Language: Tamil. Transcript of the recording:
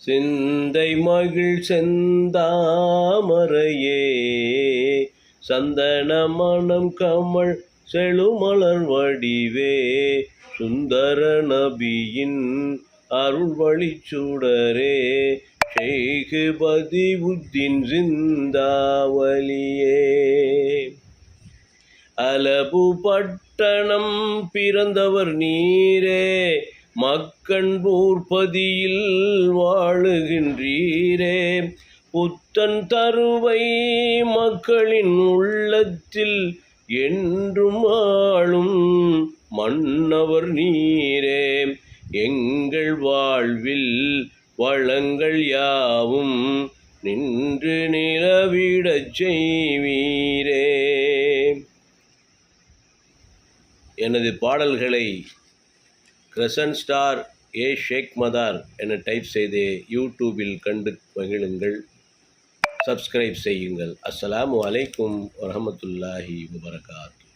சிந்தை மகிழ் செந்தாமரையே சந்தன மனம் கமல் செழுமலர் வடிவே சுந்தர நபியின் அருள் வழிச்சுடரே ஷேகு பதிவுத்தின் சிந்தாவலியே அலபு பட்டணம் பிறந்தவர் நீரே மக்கண்பூர்பதியில் வாழுகின்றீரே. புத்தன் தருவை மக்களின் உள்ளத்தில் என்றும் ஆளும் மன்னவர் நீரே. எங்கள் வாழ்வில் வளங்கள் யாவும் நின்று நிலவிடச் செய்வீரே. எனது பாடல்களை கிரசன் ஸ்டார் ஏ ஷேக் மதார் என டைப் செய்து யூடியூபில் கண்டு மகிழுங்கள். சப்ஸ்கிரைப் செய்யுங்கள். அஸ்ஸலாமு அலைக்கும் வரமத்துல்லாஹி வபரகாத்து.